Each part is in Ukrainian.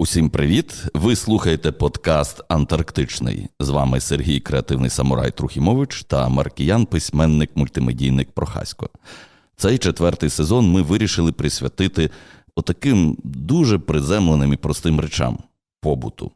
Усім привіт! Ви слухаєте подкаст Антарктичний. З вами Сергій Креативний Самурай Трухімович та Маркіян, письменник, мультимедійник Прохасько. Цей четвертий сезон ми вирішили присвятити отаким дуже приземленим і простим речам побуту.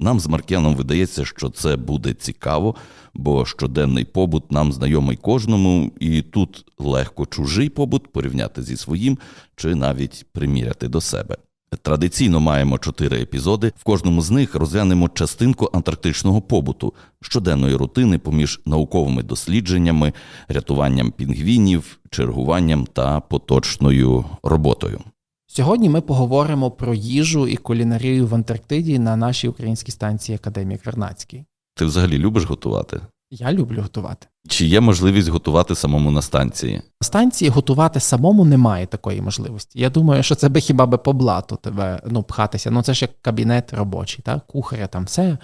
Нам з Маркіяном видається, що це буде цікаво, бо щоденний побут нам знайомий кожному, і тут легко чужий побут порівняти зі своїм чи навіть приміряти до себе. Традиційно маємо чотири епізоди. В кожному з них розглянемо частинку антарктичного побуту, щоденної рутини поміж науковими дослідженнями, рятуванням пінгвінів, чергуванням та поточною роботою. Сьогодні ми поговоримо про їжу і кулінарію в Антарктиді на нашій українській станції Академії Вернацький. Ти взагалі любиш готувати? Я люблю готувати. Чи є можливість готувати самому на станції? На станції готувати самому немає такої можливості. Я думаю, що це би хіба би по блату тебе ну, пхатися. Ну це ж як кабінет робочий, так? кухаря там все.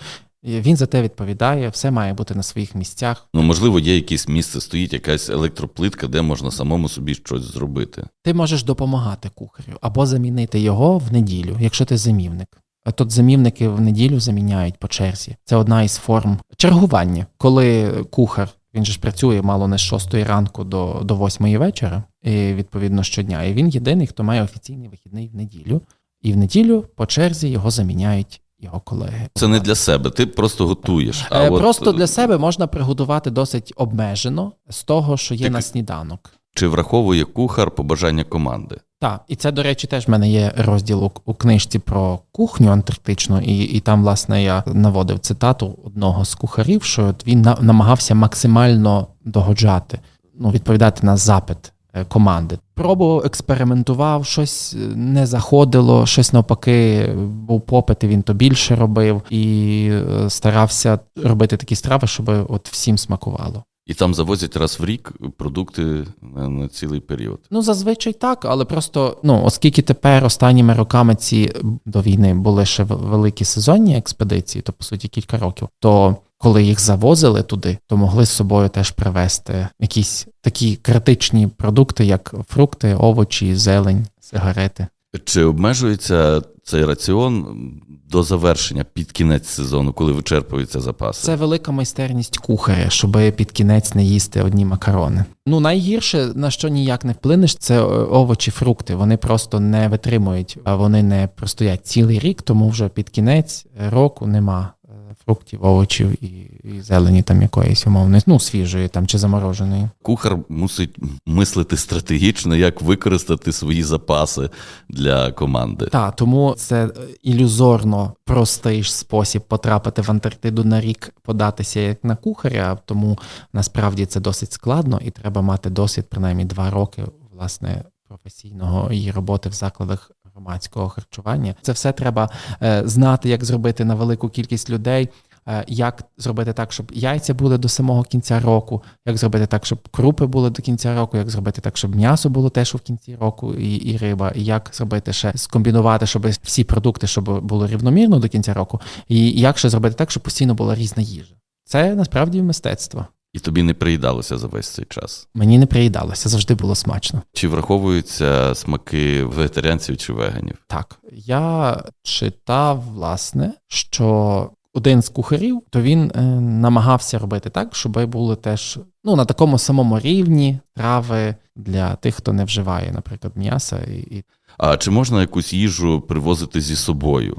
Він за те відповідає, все має бути на своїх місцях. Ну, можливо, є якесь місце, стоїть якась електроплитка, де можна самому собі щось зробити. Ти можеш допомагати кухарю або замінити його в неділю, якщо ти замівник. А Тут замівники в неділю заміняють по черзі. Це одна із форм чергування, коли кухар він же ж працює мало не з 6 ранку до, до 8 вечора, і відповідно щодня. І він єдиний, хто має офіційний вихідний в неділю. І в неділю по черзі його заміняють його колеги. Це не для себе, ти просто готуєш. А Е, от, Просто е, для себе можна приготувати досить обмежено з того, що є Так- на сніданок. Чи враховує кухар побажання команди? Так, і це, до речі, теж в мене є розділ у, у книжці про кухню антарктичну, і, і там, власне, я наводив цитату одного з кухарів, що він на, намагався максимально догоджати, ну, відповідати на запит е, команди. Пробував, експериментував, щось е, не заходило, щось навпаки, був попит, і він то більше робив, і е, старався робити такі страви, щоб от всім смакувало. І там завозять раз в рік продукти на, на цілий період. Ну, зазвичай так, але просто ну, оскільки тепер останніми роками ці до війни були ще великі сезонні експедиції, то по суті кілька років, то коли їх завозили туди, то могли з собою теж привезти якісь такі критичні продукти, як фрукти, овочі, зелень, сигарети. Чи обмежується цей раціон до завершення під кінець сезону, коли вичерпуються запаси? Це велика майстерність кухаря, щоб під кінець не їсти одні макарони. Ну найгірше на що ніяк не вплинеш, це е, овочі, фрукти. Вони просто не витримують, а вони не простоять цілий рік, тому вже під кінець року нема е, фруктів, овочів і, і зелені там якоїсь умовної, ну свіжої там чи замороженої. Кухар мусить мислити стратегічно, як використати свої запаси для команди. Та тому це ілюзорно простий ж спосіб потрапити в Антарктиду на рік, податися як на кухаря. Тому насправді це досить складно, і треба мати досвід принаймні два роки власне професійного її роботи в закладах громадського харчування. Це все треба е, знати, як зробити на велику кількість людей. е, Як зробити так, щоб яйця були до самого кінця року, як зробити так, щоб крупи були до кінця року, як зробити так, щоб м'ясо було теж в кінці року, і, і риба, і як зробити ще скомбінувати, щоб всі продукти щоб було рівномірно до кінця року, і як ще зробити так, щоб постійно була різна їжа. Це насправді мистецтво. І тобі не приїдалося за весь цей час. Мені не приїдалося, завжди було смачно. Чи враховуються смаки вегетаріанців чи веганів? Так, я читав, власне, що один з кухарів, то він е, намагався робити так, щоб були теж ну, на такому самому рівні трави для тих, хто не вживає, наприклад, м'яса. І, і... А чи можна якусь їжу привозити зі собою?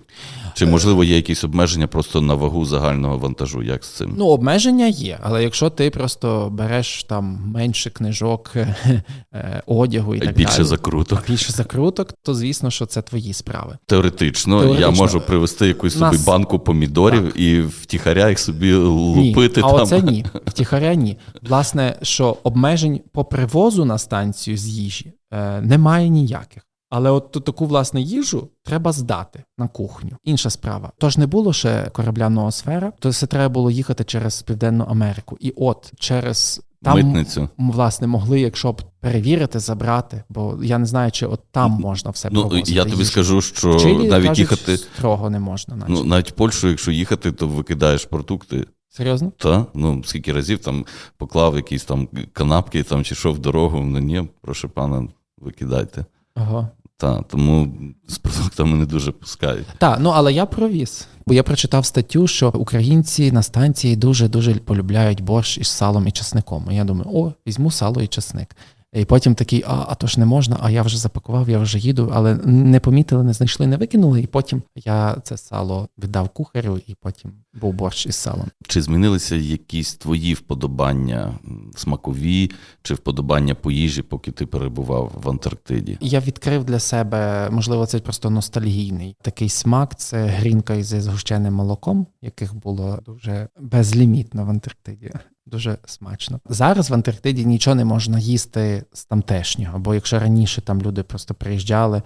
Чи можливо є якісь обмеження просто на вагу загального вантажу? Як з цим? Ну, обмеження є, але якщо ти просто береш там менше книжок, е, одягу і так Більше далі, закруток. більше закруток, то звісно, що це твої справи. Теоретично, Теоретично. я можу привезти якусь Нас- собі банку помідорів і втіхаря їх собі лупити ні. А там. оце ні. Втіхаря ні. Власне, що обмежень по привозу на станцію з їжі е, немає ніяких. Але от таку власне їжу треба здати на кухню. Інша справа. Тож не було ще корабля Ноосфера, то все треба було їхати через Південну Америку. І от через там Митницю. власне могли, якщо б перевірити, забрати, бо я не знаю, чи от там можна все Ну провозити я тобі їжу. скажу, що Чилі, навіть кажуть, їхати. строго не можна, наче. Ну навіть Польщу, якщо їхати, то викидаєш продукти. Серйозно? Та ну скільки разів там поклав якісь там канапки там чи що в дорогу. Ну ні, прошу пана, викидайте. Ага. Та, тому з продуктами не дуже пускають. Так, ну але я провіз. Бо я прочитав статтю, що українці на станції дуже дуже полюбляють борщ із салом і чесником. І я думаю, о, візьму сало і часник. І потім такий, а, а то ж не можна, а я вже запакував, я вже їду, але не помітили, не знайшли, не викинули. І потім я це сало віддав кухарю, і потім був борщ із салом. Чи змінилися якісь твої вподобання смакові чи вподобання по їжі, поки ти перебував в Антарктиді? Я відкрив для себе, можливо, це просто ностальгійний такий смак. Це грінка із згущеним молоком, яких було дуже безлімітно в Антарктиді. Дуже смачно. Зараз в Антарктиді нічого не можна їсти з тамтешнього, бо якщо раніше там люди просто приїжджали,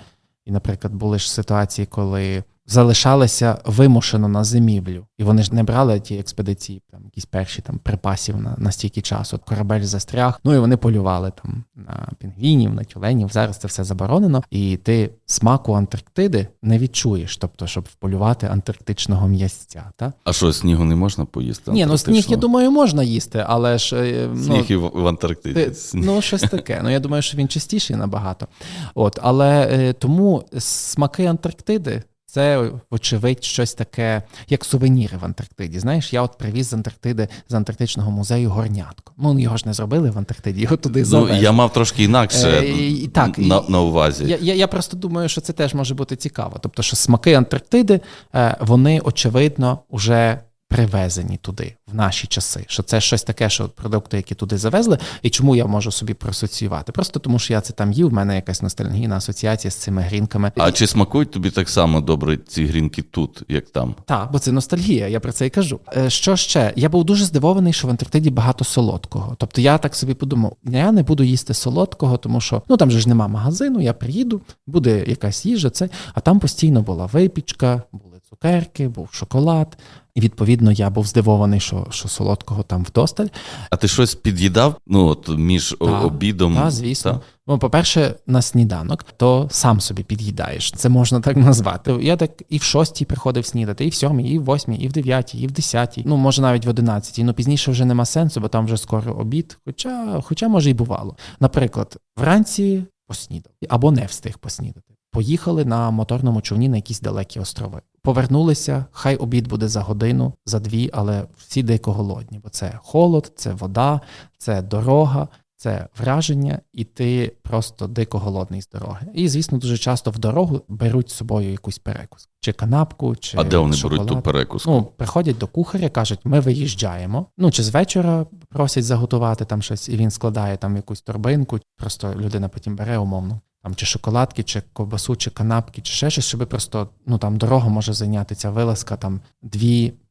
і, наприклад, були ж ситуації, коли залишалися вимушено на зимівлю, і вони ж не брали ті експедиції, там якісь перші там припасів на, на стільки часу. От корабель застряг. Ну і вони полювали там на пінгвінів, на тюленів. Зараз це все заборонено, і ти смаку Антарктиди не відчуєш, тобто, щоб вполювати антарктичного м'ясця. Та? А що, снігу не можна поїсти? Ні, ну сніг, я думаю, можна їсти, але ж е, ну, Сніг і в, в Антарктиді. ти, ну, щось таке. Ну, я думаю, що він чистіший набагато. От, але е, тому смаки Антарктиди. Це, вочевидь, щось таке, як сувеніри в Антарктиді. Знаєш, я от привіз з Антарктиди з Антарктичного музею горнятко. Ну, його ж не зробили в Антарктиді, його туди Ну, я мав трошки інакше Е, і- так, на, на увазі. Я, я, я просто думаю, що це теж може бути цікаво. Тобто, що смаки Антарктиди, е, вони очевидно вже привезені туди в наші часи. Що це щось таке, що продукти, які туди завезли, і чому я можу собі проасоціювати? Просто тому, що я це там їв. в мене якась ностальгійна асоціація з цими грінками. А чи смакують тобі так само добре ці грінки тут, як там? Так, бо це ностальгія, я про це і кажу. Е, Що ще? Я був дуже здивований, що в Антарктиді багато солодкого. Тобто я так собі подумав, я не буду їсти солодкого, тому що ну там же ж нема магазину, я приїду, буде якась їжа, це, а там постійно була випічка, були цукерки, був шоколад. І відповідно я був здивований, що, що солодкого там вдосталь. А ти щось під'їдав? Ну, от між Та, обідом. Та, звісно. Та? Ну, по-перше, на сніданок, то сам собі під'їдаєш. Це можна так назвати. Я так і в шостій приходив снідати, і в сьомій, і в восьмій, і в дев'ятій, і в десятій. Ну, може, навіть в одинадцятій. Ну пізніше вже нема сенсу, бо там вже скоро обід. Хоча, хоча може, і бувало. Наприклад, вранці поснідав або не встиг поснідати. Поїхали на моторному човні на якісь далекі острови. Повернулися, хай обід буде за годину, за дві, але всі дико голодні, бо це холод, це вода, це дорога, це враження, і ти просто дико голодний з дороги. І, звісно, дуже часто в дорогу беруть з собою якусь перекус, чи канапку, чи А де вони шоколад. беруть ту перекуску? Ну, приходять до кухаря, кажуть, ми виїжджаємо. Ну, чи з вечора просять заготувати там щось, і він складає там якусь торбинку. Просто людина потім бере умовно. Там чи шоколадки, чи ковбасу, чи канапки, чи ще щось, щоб просто ну там дорога може зайняти ця вилазка там 2,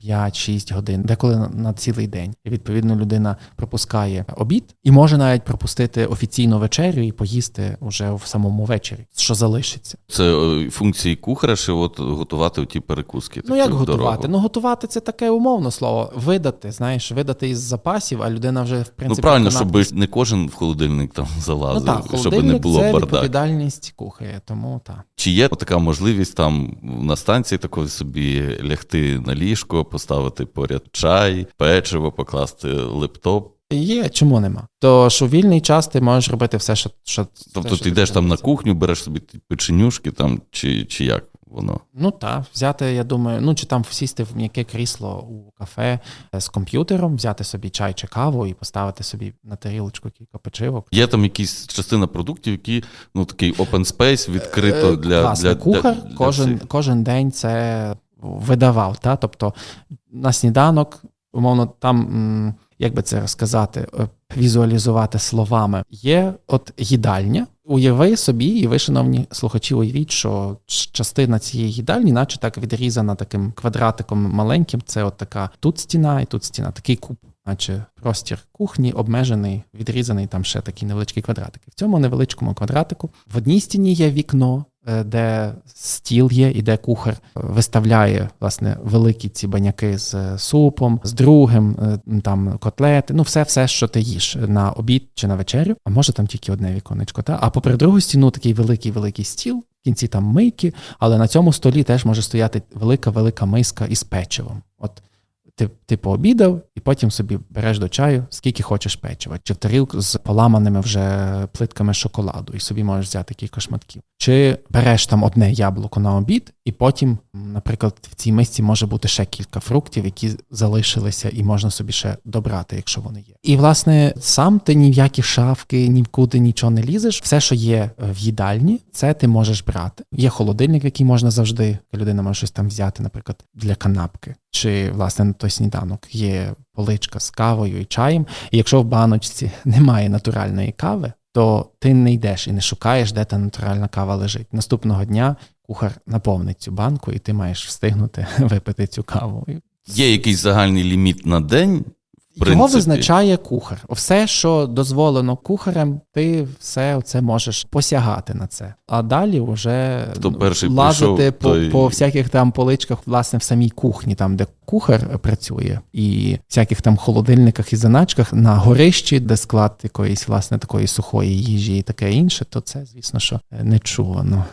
5, 6 годин, деколи на, цілий день. І відповідно людина пропускає обід і може навіть пропустити офіційну вечерю і поїсти уже в самому вечорі, що залишиться. Це е, функції кухаря, чи от готувати ті перекуски. Ну як готувати? дорогу? Ну готувати це таке умовно слово. Видати, знаєш, видати із запасів, а людина вже в Ну принципі правильно, канапку щоб не кожен в холодильник там Ну залазив, так, щоб не було це бардак. відповідальність кухаря, тому так. Чи є така можливість там на станції такої собі лягти на ліжко, поставити поряд чай, печиво, покласти лептоп? Є, чому нема? То що вільний час ти можеш робити все, що. що Тобто все, ти йдеш там на кухню, береш собі печенюшки там, чи, чи як воно? Ну так, взяти, я думаю, ну чи там сісти в м'яке крісло у кафе з комп'ютером, взяти собі чай чи каву і поставити собі на тарілочку кілька печивок. Є там якісь частина продуктів, які ну такий open space відкрито Е, для, Власне, для, кухар для, для кожен, всіх. кожен день це видавав. Та? Тобто на сніданок, умовно, там, як би це розказати, е, візуалізувати словами, є от їдальня. Уяви собі, і ви, шановні слухачі, уявіть, що частина цієї їдальні, наче так відрізана таким квадратиком маленьким. Це от така тут стіна і тут стіна, такий куб, наче простір кухні обмежений, відрізаний там ще такі невеличкі квадратики. В цьому невеличкому квадратику в одній стіні є вікно, де стіл є, і де кухар е, виставляє власне великі ці баняки з е, супом, з другим, е, там котлети, ну все, все, що ти їш на обід чи на вечерю. А може там тільки одне віконечко. Та? А попри другу стіну такий великий великий стіл. В кінці там мийки, але на цьому столі теж може стояти велика велика миска із печивом. От ти, ти пообідав, і потім собі береш до чаю, скільки хочеш печива, чи в тарілку з поламаними вже плитками шоколаду, і собі можеш взяти кілька шматків. Чи береш там одне яблуко на обід, і потім, наприклад, в цій мисці може бути ще кілька фруктів, які залишилися, і можна собі ще добрати, якщо вони є. І власне сам ти ні в які шафки, нікуди нічого не лізеш. Все, що є е, в їдальні, це ти можеш брати. Є холодильник, в який можна завжди. Людина може щось там взяти, наприклад, для канапки, чи власне на той сніданок є поличка з кавою і чаєм. І якщо в баночці немає натуральної кави, то ти не йдеш і не шукаєш, де та натуральна кава лежить. Наступного дня кухар наповнить цю банку, і ти маєш встигнути випити цю каву. Є якийсь загальний ліміт на день. В Його визначає кухар. Все, що дозволено кухарем, ти все це можеш посягати на це. А далі вже Хто перший лазити прийшов, по, той- по всяких там поличках, власне, в самій кухні, там, де кухар працює, і всяких там холодильниках і заначках на горищі, де склад якоїсь власне такої сухої їжі і таке інше, то це, звісно, що е, не чувано.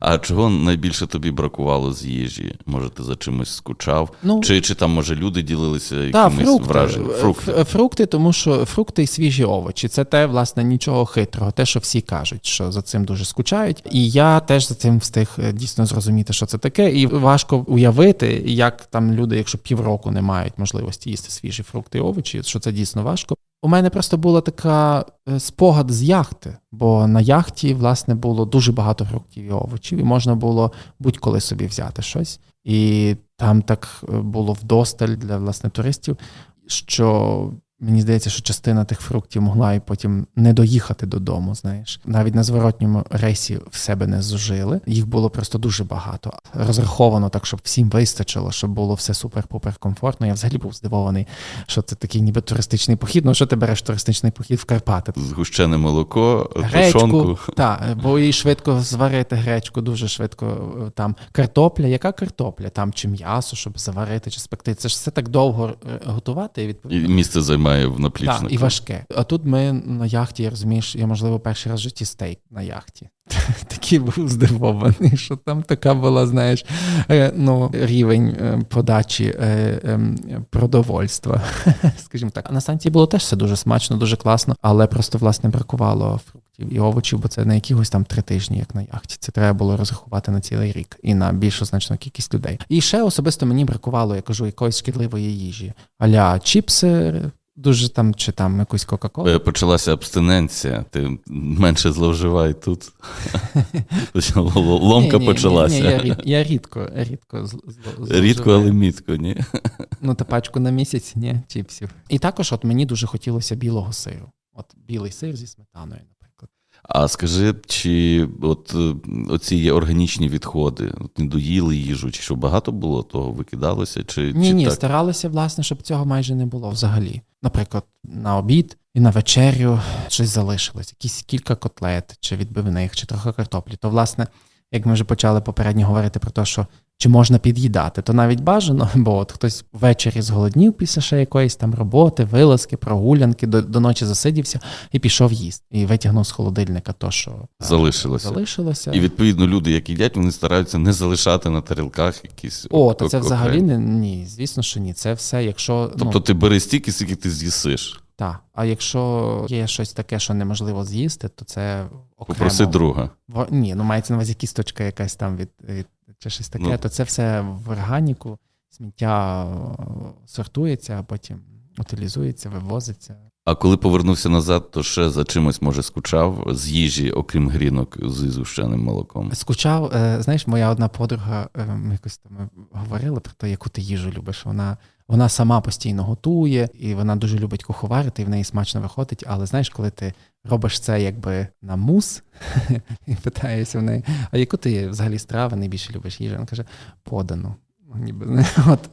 А чого найбільше тобі бракувало з їжі? Може, ти за чимось скучав? Ну, Чи, чи там, може, люди ділилися Та, якимись фрукти, враженнями? Фрукти. Фрукти, тому що фрукти і свіжі овочі. Це те, власне, нічого хитрого, те, що всі кажуть, що за цим дуже скучають. І я теж за цим встиг е, дійсно зрозуміти, що це таке. І важко уявити, як там люди, якщо півроку не мають можливості їсти свіжі фрукти і овочі, що це дійсно важко. У мене просто була така е, спогад з яхти, бо на яхті, власне, було дуже багато фруктів і овочів, і можна було будь-коли собі взяти щось. І там так е, було вдосталь для власне туристів, що мені здається, що частина тих фруктів могла і потім не доїхати додому. Знаєш, навіть на зворотньому рейсі в себе не зужили. Їх було просто дуже багато. Розраховано так, щоб всім вистачило, щоб було все супер-пупер комфортно. Я взагалі був здивований, що це такий ніби туристичний похід. Ну що ти береш туристичний похід в Карпати? Згущене молоко, Гречку, тушонку. так, бо і швидко зварити гречку, дуже швидко е, там картопля. Яка картопля? Там чи м'ясо, щоб заварити, чи спекти. Це ж все так довго е, готувати і І відповідно. місце займає в наплічнику. Так, і важке. А тут ми на яхті, я розумієш, я можливо перший раз в житті стейк на яхті. Такий був здивований, що там така була, знаєш, е, ну, рівень е, подачі е, ем, продовольства. Скажімо так. А на станції було теж все дуже смачно, дуже класно, але просто власне бракувало фруктів і овочів, бо це не якихось там три тижні, як на яхті. Це треба було розрахувати на цілий рік і на більшу значну кількість людей. І ще особисто мені бракувало, я кажу, якоїсь шкідливої їжі. Аля чіпси. Дуже там чи там якусь Кока-Колу. Е, Почалася абстиненція, ти менше зловживай тут. Ломка почалася. Я, рід- я рідко, рідко зл- зл- зловживаю. Рідко, але мітко, ні. Ну, та пачку на місяць, ні, чіпсів. І також от мені дуже хотілося білого сиру. От білий сир зі сметаною. А скажи, чи от е, оці є органічні відходи, от не доїли їжу, чи що багато було того викидалося? Чи, Ні, чи ні, так? старалися, власне, щоб цього майже не було взагалі. Наприклад, на обід і на вечерю щось залишилось, якісь кілька котлет, чи відбивних, чи трохи картоплі. То, власне, як ми вже почали попередньо говорити про те, що чи можна під'їдати, то навіть бажано, бо от хтось ввечері зголоднів після ще якоїсь там роботи, вилазки, прогулянки, до, до ночі засидівся і пішов їсти. І витягнув з холодильника то, що е, Залишилося. залишилося. І відповідно люди, які їдять, вони стараються не залишати на тарілках якісь. О, то це взагалі не ні, звісно, що ні. Це все, якщо Тобто ну, ти бери стільки, скільки ти з'їсиш. Так, а якщо є щось таке, що неможливо з'їсти, то це окремо. Попроси друга. Ні, ну мається на увазі кісточка якась там від, від чи щось таке, Ну. то це все в органіку, сміття е, сортується, а потім утилізується, вивозиться. А коли повернувся назад, то ще за чимось може скучав з їжі, окрім грінок з ізущеним молоком. Скучав, е, знаєш, моя одна подруга, е, ми якось там говорила говорили про те, яку ти їжу любиш. Вона, вона сама постійно готує, і вона дуже любить куховарити, і в неї смачно виходить. Але знаєш, коли ти робиш це якби на мус, і питаєшся в неї, а яку ти взагалі страви найбільше любиш їжу? Вона каже, подану. Ніби от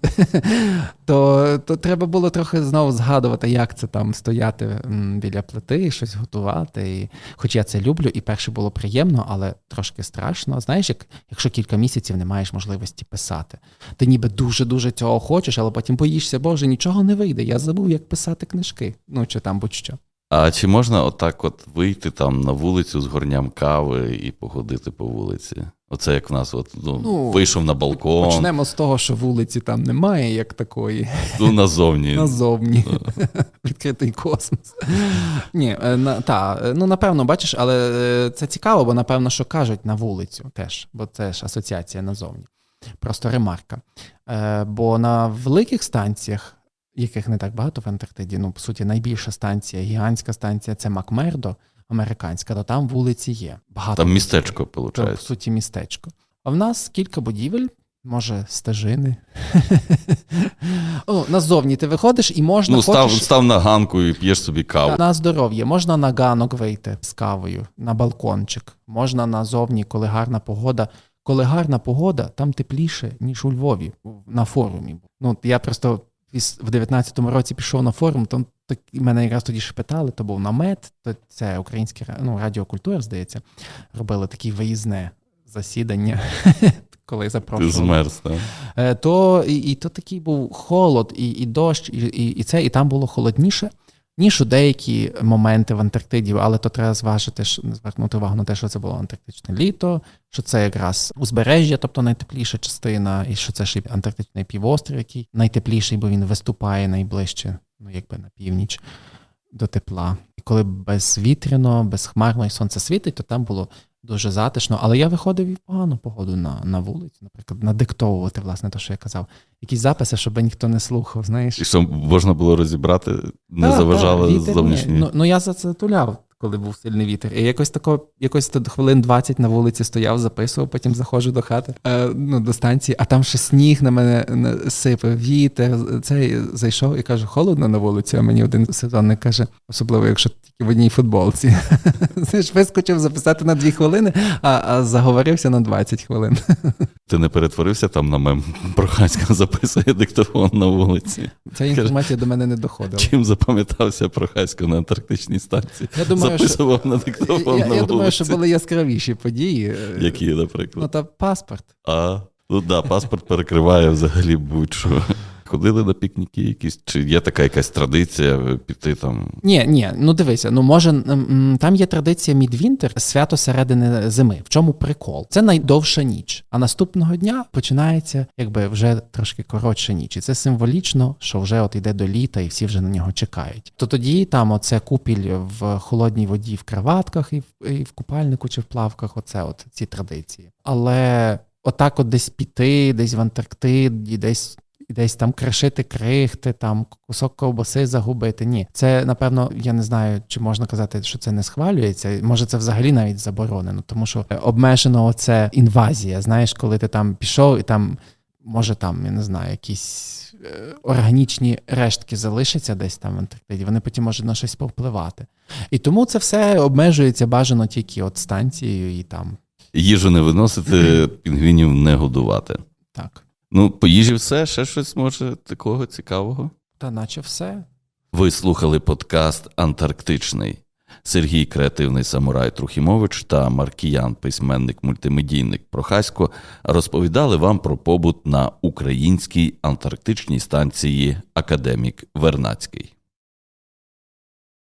то, то треба було трохи знову згадувати, як це там стояти біля плити, щось готувати. І, хоч я це люблю, і перше було приємно, але трошки страшно. Знаєш, як, якщо кілька місяців не маєш можливості писати, ти ніби дуже-дуже цього хочеш, але потім боїшся, боже, нічого не вийде. Я забув, як писати книжки. Ну чи там будь-що. А чи можна отак от вийти там на вулицю з горням кави і походити по вулиці? Оце як в нас от, ну, Ну, вийшов на балкон, Почнемо з того, що вулиці там немає, як такої. ну, назовні. Назовні. Відкритий космос. Ні, е, на, та, е, ну напевно, бачиш, але е, це цікаво, бо напевно, що кажуть на вулицю теж, бо це ж асоціація назовні. Просто ремарка. Е, бо на великих станціях, яких не так багато в Антарктиді, ну, по суті, найбільша станція, гігантська станція це Макмердо, американська, то там вулиці є. Багато Там містечко, то, в суті, містечко. А в нас кілька будівель, може, стежини. О, назовні ти виходиш і можна Ну, став, хочеш, став на ганку і п'єш собі каву. на здоров'я. Можна на ганок вийти з кавою, на балкончик. Можна назовні, коли гарна погода. Коли гарна погода, там тепліше, ніж у Львові на форумі. Ну, я просто в 19-му році пішов на форум, то так, мене якраз тоді ж питали, то був намет, то це українське ра- ну, радіокультура, здається, робили таке виїзне засідання, коли Ти запрошували. змерз. Так? Е, то і, і то такий був холод, і, і дощ, і, і, і це, і там було холодніше, ніж у деякі моменти в Антарктиді, але то треба зважити, звернути увагу на те, що це було антарктичне літо, що це якраз узбережжя, тобто найтепліша частина, і що це й антарктичний півострів, який найтепліший, бо він виступає найближче, ну якби на північ до тепла. І коли безвітряно, безхмарно і сонце світить, то там було дуже затишно. Але я виходив і в погану погоду на, на вулицю, наприклад, надиктовувати, власне, те, що я казав. Якісь записи, щоб ніхто не слухав, знаєш. І що можна було розібрати, не заважали зовнішні. Ну, ну я за це туляв, коли був сильний вітер. І якось тако, якось хвилин 20 на вулиці стояв, записував, потім заходжу до хати, е, ну, до станції, а там ще сніг на мене сипав, вітер. Цей зайшов і каже, холодно на вулиці, а мені один сезонник каже, особливо, якщо тільки в одній футболці. Знаєш, вискочив записати на 2 хвилини, а, а заговорився на 20 хвилин. Ти не перетворився там на мем Прохаська записує диктофон на вулиці. Ця інформація до мене не доходила. Чим запам'ятався Прохасько на антарктичній станції? Я думаю, що, Записував на диктофон я, на я вулиці. думаю, що були яскравіші події. Які, наприклад? Ну, та паспорт. А, ну да, паспорт перекриває взагалі будь-що. Ходили на пікніки якісь, чи є така якась традиція е, піти там. Ні, ні, ну дивися, ну може там є традиція Мідвінтер, свято середини зими. В чому прикол? Це найдовша ніч. А наступного дня починається якби вже трошки коротша ніч. І це символічно, що вже от йде до літа, і всі вже на нього чекають. То тоді там оце купіль в холодній воді в краватках і в, і в купальнику чи в плавках. Оце от ці традиції. Але отак, от десь піти, десь в Антарктиді, десь десь там кришити крихти, там кусок ковбаси загубити. Ні, це напевно, я не знаю, чи можна казати, що це не схвалюється. Може, це взагалі навіть заборонено, тому що е, обмежено оце інвазія. Знаєш, коли ти там пішов і там, може, там, я не знаю, якісь е, органічні рештки залишаться десь там в Антарктиді, вони потім можуть на щось повпливати. І тому це все обмежується бажано тільки от станцією і там Їжу не виносити, пінгвінів не годувати. так. Ну, по їжі все, ще щось може такого цікавого. Та наче все. Ви слухали подкаст Антарктичний. Сергій Креативний Самурай Трухімович та Маркіян, письменник мультимедійник Прохасько, розповідали вам про побут на українській антарктичній станції Академік Вернацький.